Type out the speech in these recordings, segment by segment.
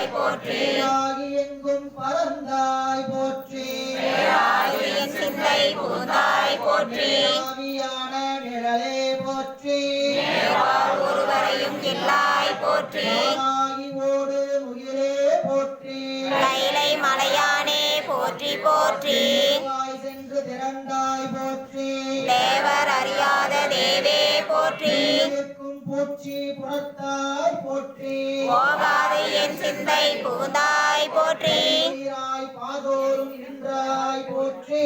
நின்றாய் போற்றி. எங்கும் பறந்தாய் போற்றி. சிந்தை புகுந்தாய் போற்றி. ஆவியான நிழலே போற்றி. ஒருவரையும் இல்லாய் போற்றி. ஓடு உயிரே போற்றி. கைலை மலையானே போற்றி போற்றி. சென்று திறந்தாய் போற்றி. தேவர் அறியாத தேவே போற்றி. பூச்சி புறத்தாய் போற்றி. போகாது என் சிந்தை புகுந்தாய் போற்றி. பாதோறும் நின்றாய் போற்றி.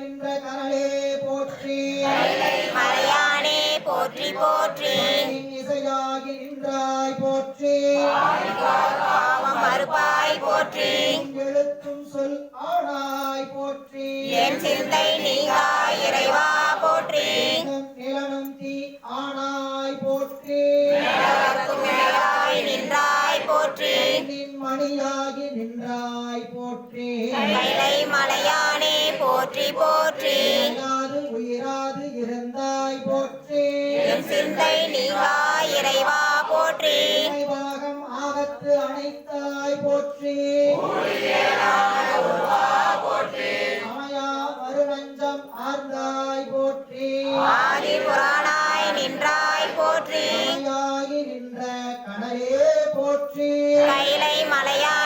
நின்ற கரலே போற்றி. மலையானே போற்றி போற்றி. இசையாகி நின்றாய் போற்றி. மறுப்பாய் போற்றி. எழுத்தும் சொல் மலையாகி நின்றாய் போற்றி. கைலை மலையானே போற்றி போற்றி. இயங்காது உயிராது இருந்தாய் போற்றி. சிந்தை நீவா இறைவா போற்றி. இறைவாகம் ஆகத்து அனைத்தாய் போற்றி. அமையா மறுநஞ்சம் ஆர்ந்தாய் போற்றி. ஆதி புராணாய் நின்றாய் போற்றி. நின்ற கடலே போற்றி. மலையா